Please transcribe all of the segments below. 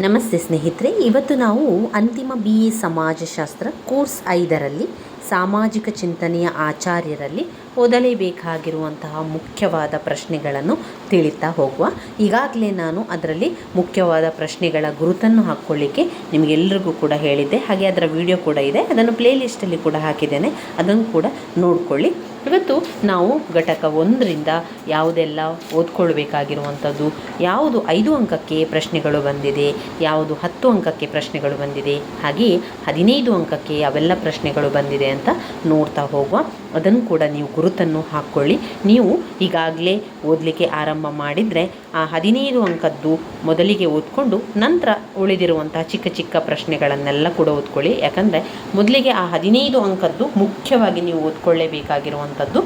ನಮಸ್ತೆ ಸ್ನೇಹಿತರೆ ಇವತ್ತು ನಾವು ಅಂತಿಮ ಬಿ ಎ ಸಮಾಜಶಾಸ್ತ್ರ ಕೋರ್ಸ್ ಐದರಲ್ಲಿ ಸಾಮಾಜಿಕ ಚಿಂತನೆಯ ಆಚಾರ್ಯರಲ್ಲಿ ಓದಲೇಬೇಕಾಗಿರುವಂತಹ ಮುಖ್ಯವಾದ ಪ್ರಶ್ನೆಗಳನ್ನು ತಿಳಿತಾ ಹೋಗುವ. ಈಗಾಗಲೇ ನಾನು ಅದರಲ್ಲಿ ಮುಖ್ಯವಾದ ಪ್ರಶ್ನೆಗಳ ಗುರುತನ್ನು ಹಾಕ್ಕೊಳ್ಳಿಕ್ಕೆ ನಿಮಗೆಲ್ಲರಿಗೂ ಕೂಡ ಹೇಳಿದ್ದೆ. ಹಾಗೆ ಅದರ ವಿಡಿಯೋ ಕೂಡ ಇದೆ. ಅದನ್ನು ಪ್ಲೇ ಲಿಸ್ಟಲ್ಲಿ ಕೂಡ ಹಾಕಿದ್ದೇನೆ. ಅದನ್ನು ಕೂಡ ನೋಡಿಕೊಳ್ಳಿ. ಇವತ್ತು ನಾವು ಘಟಕ ಒಂದರಿಂದ ಯಾವುದೆಲ್ಲ ಓದ್ಕೊಳ್ಬೇಕಾಗಿರುವಂಥದ್ದು, ಯಾವುದು ಐದು ಅಂಕಕ್ಕೆ ಪ್ರಶ್ನೆಗಳು ಬಂದಿದೆ, ಯಾವುದು ಹತ್ತು ಅಂಕಕ್ಕೆ ಪ್ರಶ್ನೆಗಳು ಬಂದಿದೆ ಹಾಗೆಯೇ ಹದಿನೈದು ಅಂಕಕ್ಕೆ ಅವೆಲ್ಲ ಪ್ರಶ್ನೆಗಳು ಬಂದಿದೆ ಅಂತ ನೋಡ್ತಾ ಹೋಗುವ. ಅದನ್ನು ಕೂಡ ನೀವು ಗುರುತನ್ನು ಹಾಕ್ಕೊಳ್ಳಿ ನೀವು ಈಗಾಗಲೇ ಓದಲಿಕ್ಕೆ ಆರಂಭ ಮಾಡಿದರೆ ಆ ಹದಿನೈದು ಅಂಕದ್ದು ಮೊದಲಿಗೆ ಓದ್ಕೊಂಡು ನಂತರ ಉಳಿದಿರುವಂತಹ ಚಿಕ್ಕ ಚಿಕ್ಕ ಪ್ರಶ್ನೆಗಳನ್ನೆಲ್ಲ ಕೂಡ ಓದ್ಕೊಳ್ಳಿ. ಯಾಕಂದರೆ ಮೊದಲಿಗೆ ಆ ಹದಿನೈದು ಅಂಕದ್ದು ಮುಖ್ಯವಾಗಿ ನೀವು ಓದ್ಕೊಳ್ಳೇಬೇಕಾಗಿರುವಂಥದ್ದು.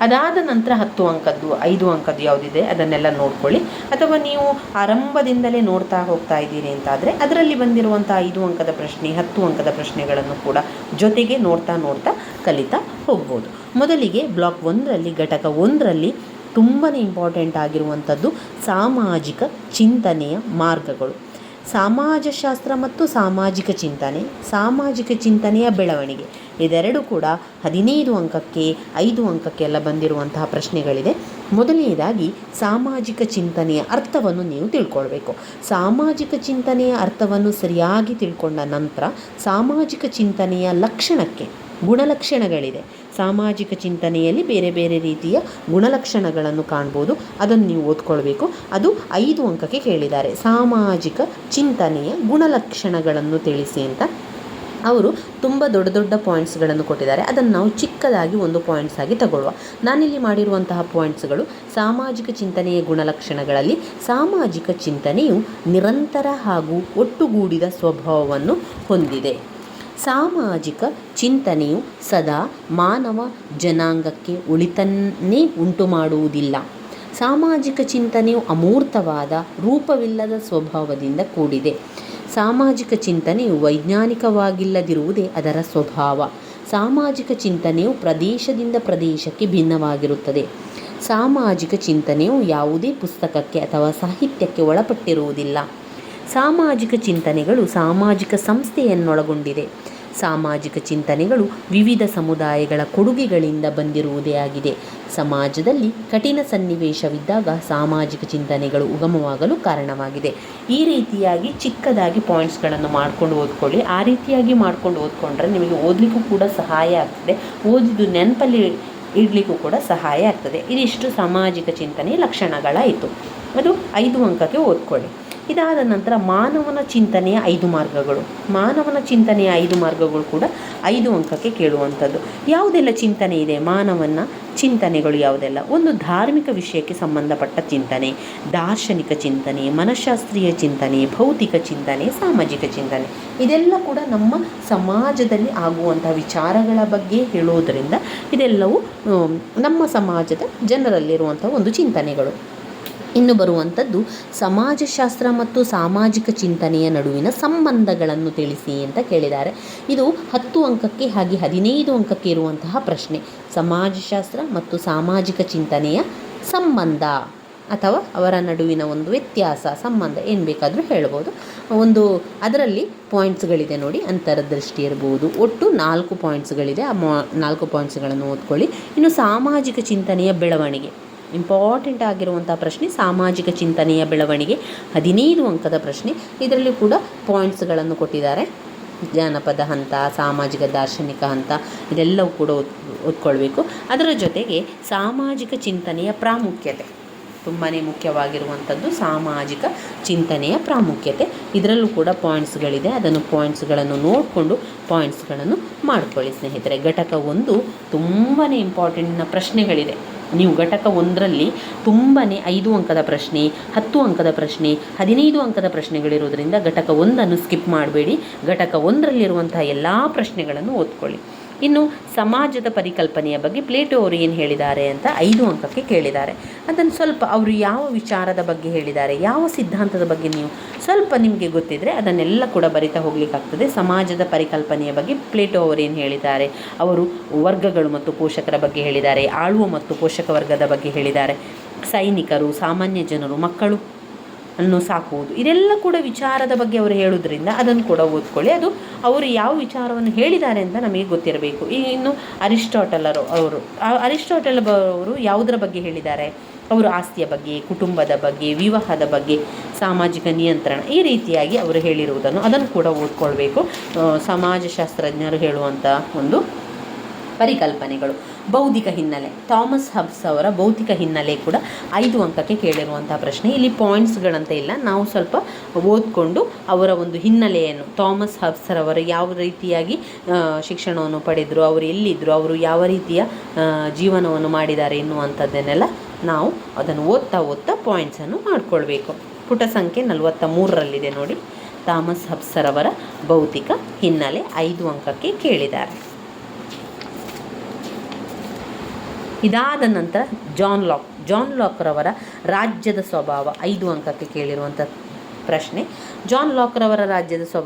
ಅದಾದ ನಂತರ ಹತ್ತು ಅಂಕದ್ದು, ಐದು ಅಂಕದ್ದು ಯಾವುದಿದೆ, ಅದನ್ನೆಲ್ಲ ನೋಡ್ಕೊಳ್ಳಿ. ಅಥವಾ ನೀವು ಆರಂಭದಿಂದಲೇ ನೋಡ್ತಾ ಹೋಗ್ತಾ ಇದ್ದೀರಿ ಅಂತಾದರೆ ಅದರಲ್ಲಿ ಬಂದಿರುವಂಥ ಐದು ಅಂಕದ ಪ್ರಶ್ನೆ, ಹತ್ತು ಅಂಕದ ಪ್ರಶ್ನೆಗಳನ್ನು ಕೂಡ ಜೊತೆಗೆ ನೋಡ್ತಾ ನೋಡ್ತಾ ಕಲಿತಾ ಹೋಗ್ಬೋದು. ಮೊದಲಿಗೆ ಬ್ಲಾಕ್ ಒಂದರಲ್ಲಿ, ಘಟಕ ಒಂದರಲ್ಲಿ ತುಂಬಾ ಇಂಪಾರ್ಟೆಂಟ್ ಆಗಿರುವಂಥದ್ದು ಸಾಮಾಜಿಕ ಚಿಂತನೆಯ ಮಾರ್ಗಗಳು. ಸಮಾಜಶಾಸ್ತ್ರ ಮತ್ತು ಸಾಮಾಜಿಕ ಚಿಂತನೆ, ಸಾಮಾಜಿಕ ಚಿಂತನೆಯ ಬೆಳವಣಿಗೆ. ಇದೆರಡು ಕೂಡ ಹದಿನೈದು ಅಂಕಕ್ಕೆ, ಐದು ಅಂಕಕ್ಕೆಲ್ಲ ಬಂದಿರುವಂತಹ ಪ್ರಶ್ನೆಗಳಿದೆ. ಮೊದಲನೆಯದಾಗಿ ಸಾಮಾಜಿಕ ಚಿಂತನೆಯ ಅರ್ಥವನ್ನು ನೀವು ತಿಳ್ಕೊಳ್ಬೇಕು. ಸಾಮಾಜಿಕ ಚಿಂತನೆಯ ಅರ್ಥವನ್ನು ಸರಿಯಾಗಿ ತಿಳ್ಕೊಂಡ ನಂತರ, ಸಾಮಾಜಿಕ ಚಿಂತನೆಯ ಲಕ್ಷಣಕ್ಕೆ ಗುಣಲಕ್ಷಣಗಳಿದೆ. ಸಾಮಾಜಿಕ ಚಿಂತನೆಯಲ್ಲಿ ಬೇರೆ ಬೇರೆ ರೀತಿಯ ಗುಣಲಕ್ಷಣಗಳನ್ನು ಕಾಣ್ಬೋದು. ಅದನ್ನು ನೀವು ಓದ್ಕೊಳ್ಬೇಕು. ಅದು ಐದು ಅಂಕಕ್ಕೆ ಕೇಳಿದ್ದಾರೆ ಸಾಮಾಜಿಕ ಚಿಂತನೆಯ ಗುಣಲಕ್ಷಣಗಳನ್ನು ತಿಳಿಸಿ ಅಂತ ಅವರು ತುಂಬ ದೊಡ್ಡ ದೊಡ್ಡ ಪಾಯಿಂಟ್ಸ್ಗಳನ್ನು ಕೊಟ್ಟಿದ್ದಾರೆ. ಅದನ್ನು ನಾವು ಚಿಕ್ಕದಾಗಿ ಒಂದು ಪಾಯಿಂಟ್ಸ್ ಆಗಿ ತಗೊಳ್ಳುವ. ನಾನಿಲ್ಲಿ ಮಾಡಿರುವಂತಹ ಪಾಯಿಂಟ್ಸ್ಗಳು ಸಾಮಾಜಿಕ ಚಿಂತನೆಯ ಗುಣಲಕ್ಷಣಗಳಲ್ಲಿ ಸಾಮಾಜಿಕ ಚಿಂತನೆಯು ನಿರಂತರ ಹಾಗೂ ಒಟ್ಟುಗೂಡಿದ ಸ್ವಭಾವವನ್ನು ಹೊಂದಿದೆ. ಸಾಮಾಜಿಕ ಚಿಂತನೆಯು ಸದಾ ಮಾನವ ಜನಾಂಗಕ್ಕೆ ಉಳಿತನ್ನೇ ಉಂಟು ಮಾಡುವುದಿಲ್ಲ ಸಾಮಾಜಿಕ ಚಿಂತನೆಯು ಅಮೂರ್ತವಾದ ರೂಪವಿಲ್ಲದ ಸ್ವಭಾವದಿಂದ ಕೂಡಿದೆ. ಸಾಮಾಜಿಕ ಚಿಂತನೆಯು ವೈಜ್ಞಾನಿಕವಾಗಿಲ್ಲದಿರುವುದೇ ಅದರ ಸ್ವಭಾವ. ಸಾಮಾಜಿಕ ಚಿಂತನೆಯು ಪ್ರದೇಶದಿಂದ ಪ್ರದೇಶಕ್ಕೆ ಭಿನ್ನವಾಗಿರುತ್ತದೆ. ಸಾಮಾಜಿಕ ಚಿಂತನೆಯು ಯಾವುದೇ ಪುಸ್ತಕಕ್ಕೆ ಅಥವಾ ಸಾಹಿತ್ಯಕ್ಕೆ ಒಳಪಟ್ಟಿರುವುದಿಲ್ಲ. ಸಾಮಾಜಿಕ ಚಿಂತನೆಗಳು ಸಾಮಾಜಿಕ ಸಂಸ್ಥೆಯನ್ನೊಳಗೊಂಡಿದೆ. ಸಾಮಾಜಿಕ ಚಿಂತನೆಗಳು ವಿವಿಧ ಸಮುದಾಯಗಳ ಕೊಡುಗೆಗಳಿಂದ ಬಂದಿರುವುದೇ ಆಗಿದೆ. ಸಮಾಜದಲ್ಲಿ ಕಠಿಣ ಸನ್ನಿವೇಶವಿದ್ದಾಗ ಸಾಮಾಜಿಕ ಚಿಂತನೆಗಳು ಉಗಮವಾಗಲು ಕಾರಣವಾಗಿದೆ. ಈ ರೀತಿಯಾಗಿ ಚಿಕ್ಕದಾಗಿ ಪಾಯಿಂಟ್ಸ್ಗಳನ್ನು ಮಾಡ್ಕೊಂಡು ಓದ್ಕೊಳ್ಳಿ. ಆ ರೀತಿಯಾಗಿ ಮಾಡ್ಕೊಂಡು ಓದ್ಕೊಂಡ್ರೆ ನಿಮಗೆ ಓದಲಿಕ್ಕೂ ಕೂಡ ಸಹಾಯ ಆಗ್ತದೆ. ಓದಿದ್ದು ನೆನಪಲ್ಲಿ ಇಡಲಿಕ್ಕೂ ಕೂಡ ಸಹಾಯ ಆಗ್ತದೆ. ಇದಿಷ್ಟು ಸಾಮಾಜಿಕ ಚಿಂತನೆಯ ಲಕ್ಷಣಗಳಾಯಿತು. ಅದು ಐದು ಅಂಕಕ್ಕೆ ಓದ್ಕೊಳ್ಳಿ. ಇದಾದ ನಂತರ ಮಾನವನ ಚಿಂತನೆಯ ಐದು ಮಾರ್ಗಗಳು. ಮಾನವನ ಚಿಂತನೆಯ ಐದು ಮಾರ್ಗಗಳು ಕೂಡ ಐದು ಅಂಕಕ್ಕೆ ಕೇಳುವಂಥದ್ದು. ಯಾವುದೆಲ್ಲ ಚಿಂತನೆ ಇದೆ? ಮಾನವನ ಚಿಂತನೆಗಳು ಯಾವುದೆಲ್ಲ? ಒಂದು ಧಾರ್ಮಿಕ ವಿಷಯಕ್ಕೆ ಸಂಬಂಧಪಟ್ಟ ಚಿಂತನೆ, ದಾರ್ಶನಿಕ ಚಿಂತನೆ, ಮನಃಶಾಸ್ತ್ರೀಯ ಚಿಂತನೆ, ಭೌತಿಕ ಚಿಂತನೆ, ಸಾಮಾಜಿಕ ಚಿಂತನೆ. ಇದೆಲ್ಲ ಕೂಡ ನಮ್ಮ ಸಮಾಜದಲ್ಲಿ ಆಗುವಂತಹ ವಿಚಾರಗಳ ಬಗ್ಗೆ ಹೇಳೋದರಿಂದ ಇದೆಲ್ಲವೂ ನಮ್ಮ ಸಮಾಜದ ಜನರಲ್ಲಿರುವಂಥ ಒಂದು ಚಿಂತನೆಗಳು. ಇನ್ನು ಬರುವಂಥದ್ದು ಸಮಾಜಶಾಸ್ತ್ರ ಮತ್ತು ಸಾಮಾಜಿಕ ಚಿಂತನೆಯ ನಡುವಿನ ಸಂಬಂಧಗಳನ್ನು ತಿಳಿಸಿ ಅಂತ ಕೇಳಿದ್ದಾರೆ. ಇದು ಹತ್ತು ಅಂಕಕ್ಕೆ ಹಾಗೆ ಹದಿನೈದು ಅಂಕಕ್ಕೆ ಇರುವಂತಹ ಪ್ರಶ್ನೆ. ಸಮಾಜಶಾಸ್ತ್ರ ಮತ್ತು ಸಾಮಾಜಿಕ ಚಿಂತನೆಯ ಸಂಬಂಧ ಅಥವಾ ಅವರ ನಡುವಿನ ಒಂದು ವ್ಯತ್ಯಾಸ, ಸಂಬಂಧ ಏನು ಬೇಕಾದರೂ ಹೇಳ್ಬೋದು. ಒಂದು ಅದರಲ್ಲಿ ಪಾಯಿಂಟ್ಸ್ಗಳಿದೆ ನೋಡಿ, ಅಂತರದೃಷ್ಟಿ ಇರ್ಬೋದು. ಒಟ್ಟು ನಾಲ್ಕು ಪಾಯಿಂಟ್ಸ್ಗಳಿದೆ ಆ ಮಾ, ನಾಲ್ಕು ಪಾಯಿಂಟ್ಸ್ಗಳನ್ನು ಓದ್ಕೊಳ್ಳಿ. ಇನ್ನು ಸಾಮಾಜಿಕ ಚಿಂತನೆಯ ಬೆಳವಣಿಗೆ. ಇಂಪಾರ್ಟೆಂಟ್ ಆಗಿರುವಂಥ ಪ್ರಶ್ನೆ, ಸಾಮಾಜಿಕ ಚಿಂತನೆಯ ಬೆಳವಣಿಗೆ, ಹದಿನೈದು ಅಂಕದ ಪ್ರಶ್ನೆ. ಇದರಲ್ಲಿ ಕೂಡ ಪಾಯಿಂಟ್ಸ್ಗಳನ್ನು ಕೊಟ್ಟಿದ್ದಾರೆ. ಜಾನಪದ ಹಂತ, ಸಾಮಾಜಿಕ ದಾರ್ಶನಿಕ ಹಂತ, ಇದೆಲ್ಲವೂ ಕೂಡ ಓದ್ ಓದ್ಕೊಳ್ಬೇಕು ಅದರ ಜೊತೆಗೆ ಸಾಮಾಜಿಕ ಚಿಂತನೆಯ ಪ್ರಾಮುಖ್ಯತೆ. ತುಂಬಾ ಮುಖ್ಯವಾಗಿರುವಂಥದ್ದು ಸಾಮಾಜಿಕ ಚಿಂತನೆಯ ಪ್ರಾಮುಖ್ಯತೆ. ಇದರಲ್ಲೂ ಕೂಡ ಪಾಯಿಂಟ್ಸ್ಗಳಿದೆ ಅದನ್ನು ಪಾಯಿಂಟ್ಸ್ಗಳನ್ನು ನೋಡಿಕೊಂಡು ಪಾಯಿಂಟ್ಸ್ಗಳನ್ನು ಮಾಡ್ಕೊಳ್ಳಿ ಸ್ನೇಹಿತರೆ. ಘಟಕ ಒಂದು ತುಂಬಾ ಇಂಪಾರ್ಟೆಂಟ್ನ ಪ್ರಶ್ನೆಗಳಿದೆ. ನೀವು ಘಟಕ ಒಂದರಲ್ಲಿ ತುಂಬಾ ಐದು ಅಂಕದ ಪ್ರಶ್ನೆ, ಹತ್ತು ಅಂಕದ ಪ್ರಶ್ನೆ, ಹದಿನೈದು ಅಂಕದ ಪ್ರಶ್ನೆಗಳಿರೋದ್ರಿಂದ ಘಟಕ ಒಂದನ್ನು ಸ್ಕಿಪ್ ಮಾಡಬೇಡಿ. ಘಟಕ ಒಂದರಲ್ಲಿರುವಂತಹ ಎಲ್ಲ ಪ್ರಶ್ನೆಗಳನ್ನು ಓದ್ಕೊಳ್ಳಿ. ಇನ್ನು ಸಮಾಜದ ಪರಿಕಲ್ಪನೆಯ ಬಗ್ಗೆ ಪ್ಲೇಟೋ ಅವರು ಏನು ಹೇಳಿದ್ದಾರೆ ಅಂತ ಐದು ಅಂಕಕ್ಕೆ ಕೇಳಿದ್ದಾರೆ. ಅದನ್ನು ಸ್ವಲ್ಪ ಅವರು ಯಾವ ವಿಚಾರದ ಬಗ್ಗೆ ಹೇಳಿದ್ದಾರೆ, ಯಾವ ಸಿದ್ಧಾಂತದ ಬಗ್ಗೆ ನೀವು ಸ್ವಲ್ಪ ನಿಮಗೆ ಗೊತ್ತಿದ್ದರೆ ಅದನ್ನೆಲ್ಲ ಕೂಡ ಬರಿತಾ ಹೋಗಲಿಕ್ಕಾಗ್ತದೆ. ಸಮಾಜದ ಪರಿಕಲ್ಪನೆಯ ಬಗ್ಗೆ ಪ್ಲೇಟೋ ಅವರು ಏನು ಹೇಳಿದ್ದಾರೆ, ಅವರು ವರ್ಗಗಳು ಮತ್ತು ಪೋಷಕರ ಬಗ್ಗೆ ಹೇಳಿದ್ದಾರೆ, ಆಳುವ ಮತ್ತು ಪೋಷಕ ವರ್ಗದ ಬಗ್ಗೆ ಹೇಳಿದ್ದಾರೆ. ಸೈನಿಕರು, ಸಾಮಾನ್ಯ ಜನರು, ಮಕ್ಕಳು ಅನ್ನು ಸಾಕುವುದು ಇದೆಲ್ಲ ಕೂಡ ವಿಚಾರದ ಬಗ್ಗೆ ಅವರು ಹೇಳೋದ್ರಿಂದ ಅದನ್ನು ಕೂಡ ಓದ್ಕೊಳ್ಳಿ. ಅದು ಅವರು ಯಾವ ವಿಚಾರವನ್ನು ಹೇಳಿದ್ದಾರೆ ಅಂತ ನಮಗೆ ಗೊತ್ತಿರಬೇಕು. ಈ ಇನ್ನು ಅರಿಸ್ಟಾಟಲರು ಅವರು ಅರಿಸ್ಟಾಟಲ್ ಅವರು ಯಾವುದರ ಬಗ್ಗೆ ಹೇಳಿದ್ದಾರೆ? ಅವರು ಆಸ್ತಿಯ ಬಗ್ಗೆ, ಕುಟುಂಬದ ಬಗ್ಗೆ, ವಿವಾಹದ ಬಗ್ಗೆ, ಸಾಮಾಜಿಕ ನಿಯಂತ್ರಣ, ಈ ರೀತಿಯಾಗಿ ಅವರು ಹೇಳಿರುವುದನ್ನು ಅದನ್ನು ಕೂಡ ಓದ್ಕೊಳ್ಬೇಕು. ಸಮಾಜಶಾಸ್ತ್ರಜ್ಞರು ಹೇಳುವಂಥ ಒಂದು ಪರಿಕಲ್ಪನೆಗಳು. ಬೌದ್ಧಿಕ ಹಿನ್ನೆಲೆ. ಥಾಮಸ್ ಹಬ್ಸ್ ಅವರ ಭೌತಿಕ ಹಿನ್ನೆಲೆ ಕೂಡ ಐದು ಅಂಕಕ್ಕೆ ಕೇಳಿರುವಂಥ ಪ್ರಶ್ನೆ. ಇಲ್ಲಿ ಪಾಯಿಂಟ್ಸ್ಗಳಂತ ಇಲ್ಲ, ನಾವು ಸ್ವಲ್ಪ ಓದ್ಕೊಂಡು ಅವರ ಒಂದು ಹಿನ್ನೆಲೆಯನ್ನು, ಥಾಮಸ್ ಹಬ್ಸರವರು ಯಾವ ರೀತಿಯಾಗಿ ಶಿಕ್ಷಣವನ್ನು ಪಡೆದರು, ಅವರು ಎಲ್ಲಿದ್ದರು ಅವರು ಯಾವ ರೀತಿಯ ಜೀವನವನ್ನು ಮಾಡಿದ್ದಾರೆ ಎನ್ನುವಂಥದ್ದನ್ನೆಲ್ಲ ನಾವು ಅದನ್ನು ಓದ್ತಾ ಓದ್ತಾ ಪಾಯಿಂಟ್ಸನ್ನು ಮಾಡಿಕೊಳ್ಬೇಕು. ಪುಟ ಸಂಖ್ಯೆ ನಲವತ್ತ ಮೂರರಲ್ಲಿದೆ ನೋಡಿ. ಥಾಮಸ್ ಹಬ್ಸರವರ ಭೌತಿಕ ಹಿನ್ನೆಲೆ ಐದು ಅಂಕಕ್ಕೆ ಕೇಳಿದ್ದಾರೆ. ಇದಾದ ನಂತರ ಜಾನ್ ಲಾಕ್, ಜಾನ್ ಲಾಕ್ರವರ ರಾಜ್ಯದ ಸ್ವಭಾವ, ಐದು ಅಂಕಕ್ಕೆ ಕೇಳಿರುವಂಥ ಪ್ರಶ್ನೆ. ಜಾನ್ ಲಾಕ್ರವರ ರಾಜ್ಯದ ಸ್ವ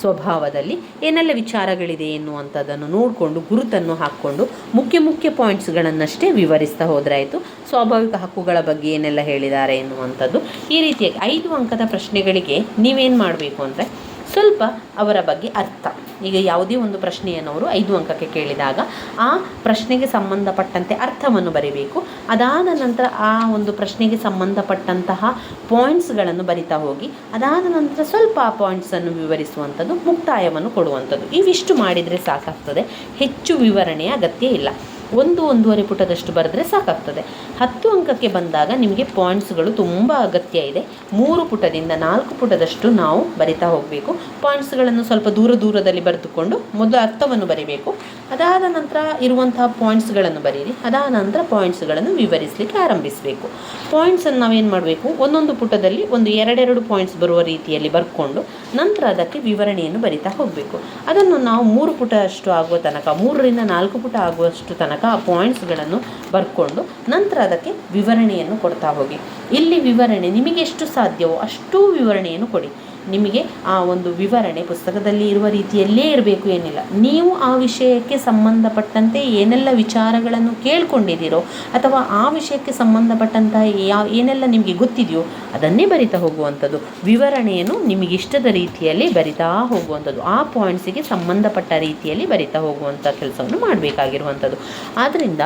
ಸ್ವಭಾವದಲ್ಲಿ ಏನೆಲ್ಲ ವಿಚಾರಗಳಿದೆ ಎನ್ನುವಂಥದ್ದನ್ನು ನೋಡಿಕೊಂಡು, ಗುರುತನ್ನು ಹಾಕ್ಕೊಂಡು, ಮುಖ್ಯ ಮುಖ್ಯ ಪಾಯಿಂಟ್ಸ್ಗಳನ್ನಷ್ಟೇ ವಿವರಿಸ್ತಾ ಹೋದ್ರಾಯಿತು. ಸ್ವಾಭಾವಿಕ ಹಕ್ಕುಗಳ ಬಗ್ಗೆ ಏನೆಲ್ಲ ಹೇಳಿದ್ದಾರೆ ಎನ್ನುವಂಥದ್ದು. ಈ ರೀತಿಯಾಗಿ ಐದು ಅಂಕದ ಪ್ರಶ್ನೆಗಳಿಗೆ ನೀವೇನು ಮಾಡಬೇಕು ಅಂದರೆ ಸ್ವಲ್ಪ ಅವರ ಬಗ್ಗೆ ಅರ್ಥ. ಈಗ ಯಾವುದೇ ಒಂದು ಪ್ರಶ್ನೆಯನ್ನು ಅವರು ಐದು ಅಂಕಕ್ಕೆ ಕೇಳಿದಾಗ ಆ ಪ್ರಶ್ನೆಗೆ ಸಂಬಂಧಪಟ್ಟಂತೆ ಅರ್ಥವನ್ನು ಬರೀಬೇಕು. ಅದಾದ ನಂತರ ಆ ಒಂದು ಪ್ರಶ್ನೆಗೆ ಸಂಬಂಧಪಟ್ಟಂತಹ ಪಾಯಿಂಟ್ಸ್ಗಳನ್ನು ಬರಿತಾ ಹೋಗಿ, ಅದಾದ ನಂತರ ಸ್ವಲ್ಪ ಆ ಪಾಯಿಂಟ್ಸನ್ನು ವಿವರಿಸುವಂಥದ್ದು, ಮುಕ್ತಾಯವನ್ನು ಕೊಡುವಂಥದ್ದು. ಇವಿಷ್ಟು ಮಾಡಿದರೆ ಸಾಕಾಗ್ತದೆ. ಹೆಚ್ಚು ವಿವರಣೆಯ ಅಗತ್ಯ ಇಲ್ಲ. ಒಂದು ಒಂದೂವರೆ ಪುಟದಷ್ಟು ಬರೆದ್ರೆ ಸಾಕಾಗ್ತದೆ. ಹತ್ತು ಅಂಕಕ್ಕೆ ಬಂದಾಗ ನಿಮಗೆ ಪಾಯಿಂಟ್ಸ್ಗಳು ತುಂಬ ಅಗತ್ಯ ಇದೆ. ಮೂರು ಪುಟದಿಂದ ನಾಲ್ಕು ಪುಟದಷ್ಟು ನಾವು ಬರಿತಾ ಹೋಗಬೇಕು. ಪಾಯಿಂಟ್ಸ್ಗಳನ್ನು ಸ್ವಲ್ಪ ದೂರ ದೂರದಲ್ಲಿ ಬರೆದುಕೊಂಡು ಮೊದಲು ಅರ್ಥವನ್ನು ಬರಿಬೇಕು. ಅದಾದ ನಂತರ ಇರುವಂತಹ ಪಾಯಿಂಟ್ಸ್ಗಳನ್ನು ಬರೀರಿ. ಅದಾದ ನಂತರ ಪಾಯಿಂಟ್ಸ್ಗಳನ್ನು ವಿವರಿಸಲಿಕ್ಕೆ ಆರಂಭಿಸಬೇಕು. ಪಾಯಿಂಟ್ಸನ್ನು ನಾವೇನು ಮಾಡಬೇಕು? ಒಂದೊಂದು ಪುಟದಲ್ಲಿ ಒಂದು ಎರಡೆರಡು ಪಾಯಿಂಟ್ಸ್ ಬರುವ ರೀತಿಯಲ್ಲಿ ಬರ್ಕೊಂಡು ನಂತರ ಅದಕ್ಕೆ ವಿವರಣೆಯನ್ನು ಬರಿತಾ ಹೋಗಬೇಕು. ಅದನ್ನು ನಾವು ಮೂರು ಪುಟ ಅಷ್ಟು ಆಗುವ ತನಕ, ಮೂರರಿಂದ ನಾಲ್ಕು ಪುಟ ಆಗುವಷ್ಟು ತನಕ ಆ ಪಾಯಿಂಟ್ಸ್ಗಳನ್ನು ಬರ್ಕೊಂಡು ನಂತರ ಅದಕ್ಕೆ ವಿವರಣೆಯನ್ನು ಕೊಡ್ತಾ ಹೋಗಿ. ಇಲ್ಲಿ ವಿವರಣೆ ನಿಮಗೆ ಎಷ್ಟು ಸಾಧ್ಯವೋ ಅಷ್ಟೂ ವಿವರಣೆಯನ್ನು ಕೊಡಿ. ನಿಮಗೆ ಆ ಒಂದು ವಿವರಣೆ ಪುಸ್ತಕದಲ್ಲಿ ಇರುವ ರೀತಿಯಲ್ಲೇ ಇರಬೇಕು ಏನಿಲ್ಲ. ನೀವು ಆ ವಿಷಯಕ್ಕೆ ಸಂಬಂಧಪಟ್ಟಂತೆ ಏನೆಲ್ಲ ವಿಚಾರಗಳನ್ನು ಕೇಳ್ಕೊಂಡಿದ್ದೀರೋ ಅಥವಾ ಆ ವಿಷಯಕ್ಕೆ ಸಂಬಂಧಪಟ್ಟಂತಹ ಯಾವ ಏನೆಲ್ಲ ನಿಮಗೆ ಗೊತ್ತಿದೆಯೋ ಅದನ್ನೇ ಬರಿತಾ ಹೋಗುವಂಥದ್ದು. ವಿವರಣೆಯನ್ನು ನಿಮಗೆ ಇಷ್ಟದ ರೀತಿಯಲ್ಲಿ ಬರಿತಾ ಹೋಗುವಂಥದ್ದು. ಆ ಪಾಯಿಂಟ್ಸಿಗೆ ಸಂಬಂಧಪಟ್ಟ ರೀತಿಯಲ್ಲಿ ಬರಿತಾ ಹೋಗುವಂಥ ಕೆಲಸವನ್ನು ಮಾಡಬೇಕಾಗಿರುವಂಥದ್ದು. ಆದ್ದರಿಂದ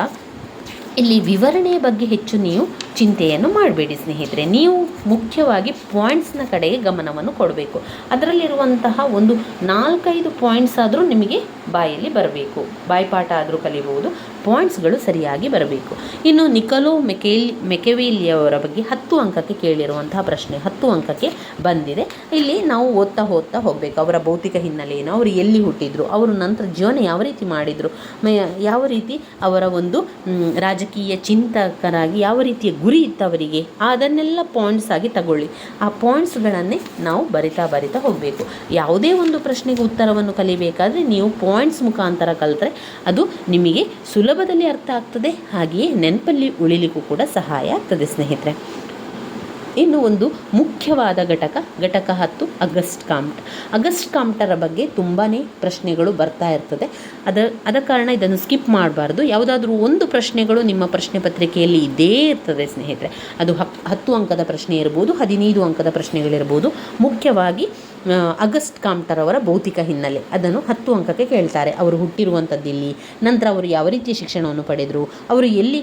ಇಲ್ಲಿ ವಿವರಣೆಯ ಬಗ್ಗೆ ಹೆಚ್ಚು ನೀವು ಚಿಂತೆಯನ್ನು ಮಾಡಬೇಡಿ ಸ್ನೇಹಿತರೆ. ನೀವು ಮುಖ್ಯವಾಗಿ ಪಾಯಿಂಟ್ಸ್ನ ಕಡೆಗೆ ಗಮನವನ್ನು ಕೊಡಬೇಕು. ಅದರಲ್ಲಿರುವಂತಹ ಒಂದು ನಾಲ್ಕೈದು ಪಾಯಿಂಟ್ಸ್ ಆದರೂ ನಿಮಗೆ ಬಾಯಲ್ಲಿ ಬರಬೇಕು. ಬಾಯ್ಪಾಠ ಆದರೂ ಕಲಿಬಹುದು. ಪಾಯಿಂಟ್ಸ್ಗಳು ಸರಿಯಾಗಿ ಬರಬೇಕು. ಇನ್ನು ನಿಕಲೋ ಮೆಕೇಲ್ ಮೆಕೆವೇಲಿಯವರ ಬಗ್ಗೆ ಹತ್ತು ಅಂಕಕ್ಕೆ ಕೇಳಿರುವಂತಹ ಪ್ರಶ್ನೆ ಹತ್ತು ಅಂಕಕ್ಕೆ ಬಂದಿದೆ. ಇಲ್ಲಿ ನಾವು ಓದ್ತಾ ಓದ್ತಾ ಹೋಗಬೇಕು. ಅವರ ಭೌತಿಕ ಹಿನ್ನೆಲೆ ಏನು ಅವರು ಎಲ್ಲಿ ಹುಟ್ಟಿದ್ರು, ಅವರು ನಂತರ ಜೀವನ ಯಾವ ರೀತಿ ಮಾಡಿದರು ಯಾವ ರೀತಿ ಅವರ ಒಂದು ರಾಜಕೀಯ ಚಿಂತಕರಾಗಿ ಯಾವ ರೀತಿಯ ಗುರಿ ಇತ್ತು ಅವರಿಗೆ ಅದನ್ನೆಲ್ಲ ಪಾಯಿಂಟ್ಸ್ ಆಗಿ ತಗೊಳ್ಳಿ. ಆ ಪಾಯಿಂಟ್ಸ್ಗಳನ್ನೇ ನಾವು ಬರಿತಾ ಬರಿತಾ ಹೋಗಬೇಕು. ಯಾವುದೇ ಒಂದು ಪ್ರಶ್ನೆಗೆ ಉತ್ತರವನ್ನು ಕಲಿಬೇಕಾದರೆ ನೀವು ಪಾಯಿಂಟ್ಸ್ ಮುಖಾಂತರ ಕಲಿತ್ರೆ ಅದು ನಿಮಗೆ ಸುಲಭದಲ್ಲಿ ಅರ್ಥ ಆಗ್ತದೆ. ಹಾಗೆಯೇ ನೆನಪಲ್ಲಿ ಉಳಿಲಿಕ್ಕೂ ಕೂಡ ಸಹಾಯ ಆಗ್ತದೆ ಸ್ನೇಹಿತರೆ. ಇನ್ನು ಒಂದು ಮುಖ್ಯವಾದ ಘಟಕ ಘಟಕ ಹತ್ತು, ಅಗಸ್ಟ್ ಕಾಮ್ಟ್. ಅಗಸ್ಟ್ ಕಾಮ್ಟರ ಬಗ್ಗೆ ತುಂಬಾ ಪ್ರಶ್ನೆಗಳು ಬರ್ತಾ ಇರ್ತದೆ. ಅದ ಅದ ಕಾರಣ ಇದನ್ನು ಸ್ಕಿಪ್ ಮಾಡಬಾರ್ದು. ಯಾವುದಾದ್ರೂ ಒಂದು ಪ್ರಶ್ನೆಗಳು ನಿಮ್ಮ ಪ್ರಶ್ನೆ ಪತ್ರಿಕೆಯಲ್ಲಿ ಇದ್ದೇ ಇರ್ತದೆ ಸ್ನೇಹಿತರೆ. ಅದು ಹಕ್ ಹತ್ತು ಅಂಕದ ಪ್ರಶ್ನೆ ಇರ್ಬೋದು, ಹದಿನೈದು ಅಂಕದ ಪ್ರಶ್ನೆಗಳಿರ್ಬೋದು. ಮುಖ್ಯವಾಗಿ ಅಗಸ್ಟ್ ಕಾಮ್ಟರ್ ಅವರ ಭೌತಿಕ ಹಿನ್ನೆಲೆ. ಅದನ್ನು ಹತ್ತು ಅಂಕಕ್ಕೆ ಕೇಳ್ತಾರೆ. ಅವರು ಹುಟ್ಟಿರುವಂಥದ್ದು ಇಲ್ಲಿ. ನಂತರ ಅವರು ಯಾವ ರೀತಿಯ ಶಿಕ್ಷಣವನ್ನು ಪಡೆದರು? ಅವರು ಎಲ್ಲಿ